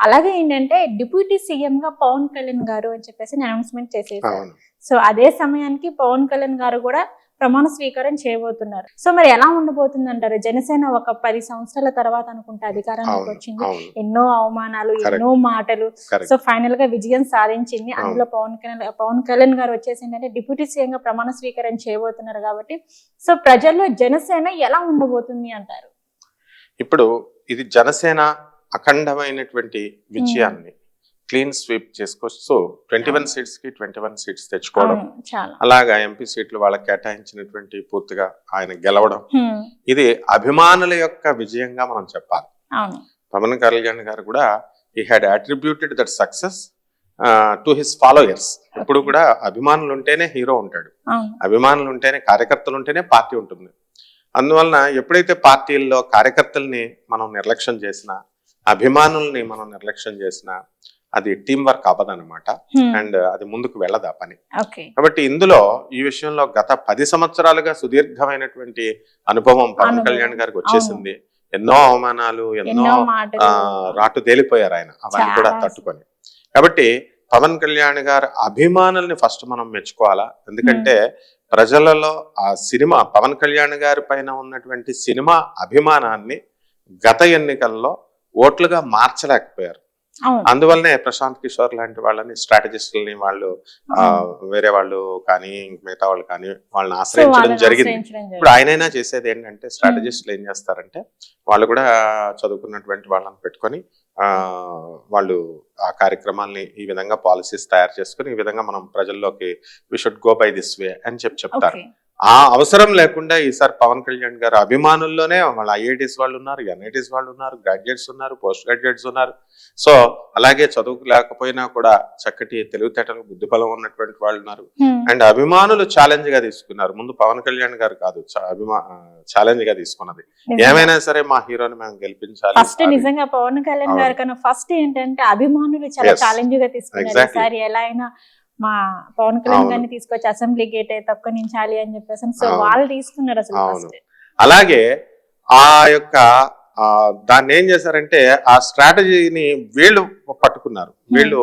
అలాగే ఏంటంటే deputy CM గా పవన్ కళ్యాణ్ గారు అని చెప్పేసి అనౌన్స్మెంట్ చేసేసారు సో అదే సమయానికి పవన్ కళ్యాణ్ గారు కూడా ప్రమాణ స్వీకారం చేయబోతున్నారు. సో మరి ఎలా ఉండబోతుంది అంటారు జనసేన ఒక పది సంవత్సరాల తర్వాత అనుకుంటే అధికారంలోకి అవును వచ్చింది. ఎన్నో అవమానాలు. ఎన్నో మాటలు. సో ఫైనల్గా విజయం సాధించింది. అందులో పవన్ కళ్యాణ్ పవన్ కళ్యాణ్ గారు వచ్చేసి ఏంటంటే డిప్యూటీ సీఎం గా ప్రమాణ స్వీకారం చేయబోతున్నారు కాబట్టి. సో ప్రజల్లో జనసేన ఎలా ఉండబోతుంది అంటారు? ఇప్పుడు ఇది జనసేన అఖండమైనటువంటి విజయాన్ని క్లీన్ స్వీప్ చేసుకొస్తూ ట్వంటీ వన్ సీట్స్కి ట్వంటీ వన్ సీట్స్ తెచ్చుకోవడం అలాగా ఎంపీ సీట్లు వాళ్ళకి కేటాయించినటువంటి పూర్తిగా ఆయన గెలవడం. ఇది అభిమానుల యొక్క విజయంగా మనం చెప్పాలి. పవన్ కళ్యాణ్ గారు కూడా ఈ had attributed that success to his followers ఎప్పుడు కూడా అభిమానులు ఉంటేనే హీరో ఉంటాడు. అభిమానులు ఉంటేనే కార్యకర్తలు ఉంటేనే పార్టీ ఉంటుంది. అందువలన ఎప్పుడైతే పార్టీల్లో కార్యకర్తల్ని మనం నిర్లక్ష్యం చేసినా అభిమానుల్ని మనం నిర్లక్ష్యం చేసినా అది టీం వర్క్ అవ్వదన్నమాట. హ్మ్, అండ్ అది ముందుకు వెళ్ళదు ఆ పని. కాబట్టి ఇందులో ఈ విషయంలో గత పది సంవత్సరాలుగా సుదీర్ఘమైనటువంటి అనుభవం పవన్. కళ్యాణ్ గారికి వచ్చేసింది. ఎన్నో అవమానాలు ఎన్నో రాటు తేలిపోయారు ఆయన. అవన్నీ కూడా. తట్టుకొని. కాబట్టి పవన్ కళ్యాణ్ గారి అభిమానుల్ని ఫస్ట్ మనం మెచ్చుకోవాలా? ఎందుకంటే ప్రజలలో ఆ సినిమా పవన్ కళ్యాణ్ గారి పైన ఉన్నటువంటి సినిమా అభిమానాన్ని గత ఎన్నికల్లో ఓట్లుగా మార్చలేకపోయారు. అందువల్లనే ప్రశాంత్ కిషోర్ లాంటి వాళ్ళని స్ట్రాటజిస్టులని వాళ్ళు ఆ, వేరే వాళ్ళు కానీ మిగతా వాళ్ళు కానీ వాళ్ళని ఆశ్రయించడం జరిగింది. ఇప్పుడు ఆయనైనా చేసేది ఏంటంటే స్ట్రాటజిస్టులు ఏం చేస్తారంటే వాళ్ళు కూడా చదువుకున్నటువంటి వాళ్ళని పెట్టుకొని ఆ వాళ్ళు ఆ కార్యక్రమాల్ని ఈ విధంగా పాలసీస్ తయారు చేసుకుని ఈ విధంగా మనం ప్రజల్లోకి we should go by this way అని చెప్పి చెప్తారు. ఆ అవసరం లేకుండా ఈసారి పవన్ కళ్యాణ్ గారు అభిమానుల్లోనే వాళ్ళ ఐఐటీస్ వాళ్ళు ఉన్నారు ఎన్ఐటీస్ వాళ్ళు ఉన్నారు గ్రాడ్యుయేట్స్ ఉన్నారు పోస్ట్ గ్రాడ్యుయేట్స్ ఉన్నారు. సో అలాగే చదువుకు లేకపోయినా కూడా చక్కటి తెలివితేటలు బుద్ధిబలం ఉన్నటువంటి వాళ్ళు ఉన్నారు. హ్మ్, అండ్ అభిమానులు ఛాలెంజ్గా తీసుకున్నారు. ముందు పవన్ కళ్యాణ్ గారు కాదు అభిమా ఛాలెంజ్గా తీసుకున్నది. ఏమైనా సరే మా హీరోని మేము గెలిపించాలి ఫస్ట్ నిజంగా పవన్ కళ్యాణ్. గారి కన్నా ఫస్ట్ ఏంటంటే అభిమానులు చాలా. ఛాలెంజ్గా తీసుకున్నారు ఎలా అయినా మా పవన్ కళ్యాణ్. గారిని తీసుకొచ్చి అసెంబ్లీ గేట్ అయితే తొక్కనించాలి అని చెప్పేసి సో. వాళ్ళు తీసుకున్నారు అసలు అలాగే ఆ యొక్క దాన్ని ఏం చేశారంటే ఆ స్ట్రాటజీని వీళ్ళు పట్టుకున్నారు. వీళ్ళు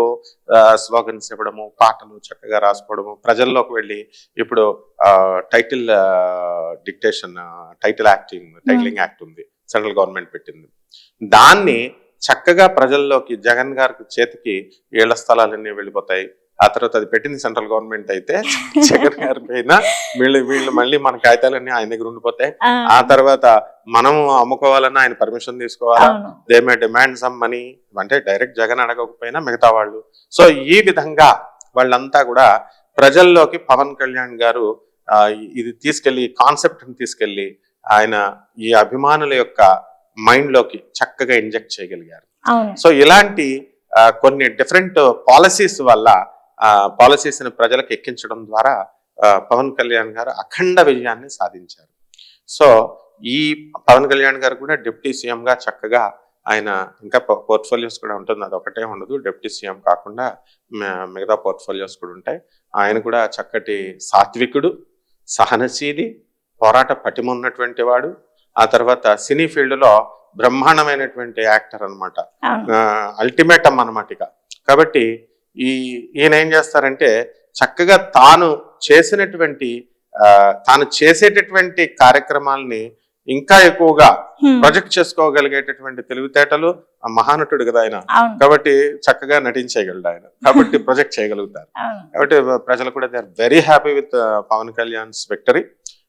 స్లోగన్స్ ఇవ్వడము పాటలు చక్కగా రాసుకోవడము ప్రజల్లోకి వెళ్ళి ఇప్పుడు title dictation title acting titling act ఉంది సెంట్రల్ గవర్నమెంట్ పెట్టింది. దాన్ని చక్కగా ప్రజల్లోకి జగన్ గారికి చేతికి ఏళ్ళ స్థలాలన్నీ వెళ్ళిపోతాయి. ఆ తర్వాత అది పెట్టింది సెంట్రల్ గవర్నమెంట్ అయితే జగన్ గారి పైన వీళ్ళు వీళ్ళు మళ్ళీ మన కాగితాలన్నీ ఆయన దగ్గర ఉండిపోతాయి. ఆ. తర్వాత మనం అమ్ముకోవాలన్నా ఆయన పర్మిషన్ తీసుకోవాలా? They may demand some money అంటే డైరెక్ట్ జగన్ అడగకపోయినా మిగతా వాళ్ళు. సో ఈ విధంగా వాళ్ళంతా కూడా ప్రజల్లోకి పవన్ కళ్యాణ్ గారు ఇది తీసుకెళ్ళి కాన్సెప్ట్ తీసుకెళ్ళి ఆయన ఈ అభిమానుల యొక్క మైండ్లోకి చక్కగా ఇంజెక్ట్ చేయగలిగారు. సో ఇలాంటి కొన్ని డిఫరెంట్ పాలసీస్ వల్ల పాలసీస్ని ప్రజలకు ఎక్కించడం ద్వారా పవన్ కళ్యాణ్ గారు అఖండ విజయాన్ని సాధించారు. సో ఈ పవన్ కళ్యాణ్ గారు కూడా డిప్యూటీ సీఎం గా చక్కగా ఆయన ఇంకా పోర్ట్ఫోలియోస్ కూడా ఉంటుంది. అది ఒకటే ఉండదు. డిప్యూటీ సీఎం కాకుండా మిగతా పోర్ట్ఫోలియోస్ కూడా ఉంటాయి. ఆయన కూడా చక్కటి సాత్వికుడు సహనశీలి పోరాట పటిమ ఉన్నటువంటి వాడు. ఆ తర్వాత సినీ ఫీల్డ్లో బ్రహ్మాండమైనటువంటి యాక్టర్ అన్నమాట. అవును. అల్టిమేటం అన్నమాట ఇక. కాబట్టి ఈ ఈయన ఏం చేస్తారంటే చక్కగా తాను చేసినటువంటి తాను చేసేటటువంటి కార్యక్రమాల్ని ఇంకా ఎక్కువగా ప్రొజెక్ట్ చేసుకోగలిగేటటువంటి తెలివితేటలు ఆ మహానటుడు కదా ఆయన. కాబట్టి చక్కగా నటించేయగలడు ఆయన. కాబట్టి ప్రొజెక్ట్ చేయగలుగుతారు. కాబట్టి ప్రజలు కూడా they are very happy with Pawan Kalyan's victory.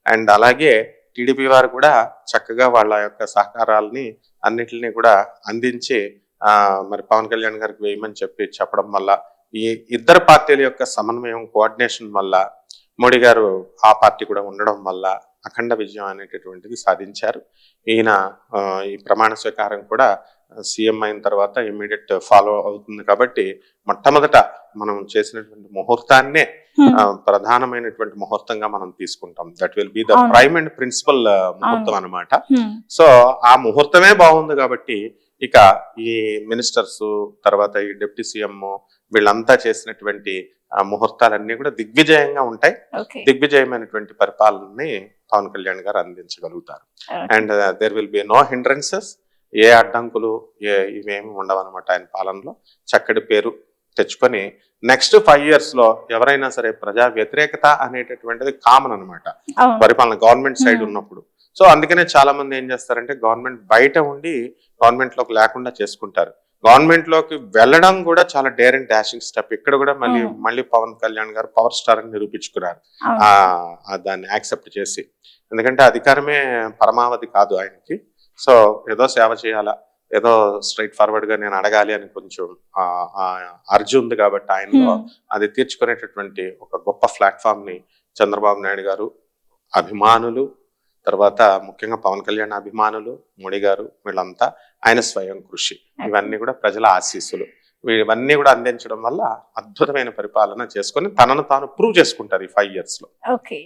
And అలాగే టీడీపీ వారు కూడా చక్కగా వాళ్ళ యొక్క సహకారాలని అన్నిటిని కూడా అందించి ఆ మరి పవన్ కళ్యాణ్ గారికి వేయమని చెప్పి చెప్పడం వల్ల ఈ ఇద్దరు పార్టీల యొక్క సమన్వయం కోఆర్డినేషన్ వల్ల మోడీ గారు ఆ పార్టీ కూడా ఉండడం వల్ల అఖండ విజయం అనేటటువంటిది సాధించారు. ఈయన ఈ ప్రమాణ స్వీకారం కూడా సీఎం అయిన తర్వాత ఇమ్మీడియట్ ఫాలో అవుతుంది కాబట్టి మొట్టమొదట మనం చేసినటువంటి ముహూర్తాన్నే ప్రధానమైనటువంటి ముహూర్తంగా మనం తీసుకుంటాం. That will be the. Prime and principal ముహూర్తం అన్నమాట. హ్మ్, సో ఆ ముహూర్తమే బాగుంది కాబట్టి ఇక ఈ మినిస్టర్స్ తర్వాత ఈ డిప్యూటీ సీఎం వీళ్ళంతా చేసినటువంటి ముహూర్తాలన్నీ కూడా దిగ్విజయంగా ఉంటాయి. దిగ్విజయమైనటువంటి పరిపాలనని పవన్ కళ్యాణ్ గారు అందించగలుగుతారు. And there will be no hindrances ఏ అడ్డంకులు ఏ ఇవేమి ఉండవన్నమాట ఆయన పాలనలో. చక్కటి పేరు తెచ్చుకొని నెక్స్ట్ ఫైవ్ ఇయర్స్లో ఎవరైనా సరే ప్రజా వ్యతిరేకత అనేటటువంటిది కామన్ అన్నమాట. అవును. పరిపాలన గవర్నమెంట్ సైడ్ Hmm. ఉన్నప్పుడు. సో అందుకనే చాలా మంది ఏం చేస్తారంటే గవర్నమెంట్ బయట ఉండి గవర్నమెంట్లోకి లేకుండా చేసుకుంటారు. గవర్నమెంట్లోకి వెళ్ళడం కూడా చాలా డేర్ అండ్ డాషింగ్ స్టెప్ ఇక్కడ కూడా మళ్ళీ. మళ్ళీ పవన్ కళ్యాణ్ గారు పవర్ స్టార్ అని నిరూపించుకున్నారు. దాన్ని యాక్సెప్ట్ చేసి. ఎందుకంటే అధికారమే పరమావధి కాదు ఆయనకి. సో ఏదో సేవ చేయాలా ఏదో స్ట్రైట్ ఫార్వర్డ్గా నేను అడగాలి అని కొంచెం అర్జు ఉంది కాబట్టి ఆయనలో. అది తీర్చుకునేటటువంటి ఒక గొప్ప ప్లాట్ఫామ్ని చంద్రబాబు నాయుడు గారు అభిమానులు తర్వాత ముఖ్యంగా పవన్ కళ్యాణ్ అభిమానులు మోడీ గారు వీళ్ళంతా ఆయన స్వయం కృషి. ఇవన్నీ కూడా ప్రజల ఆశీస్సులు. ఇవన్నీ కూడా అందించడం వల్ల అద్భుతమైన పరిపాలన చేసుకొని తనను తాను ప్రూవ్ చేసుకుంటారు ఈ ఫైవ్ ఇయర్స్లో. ఓకే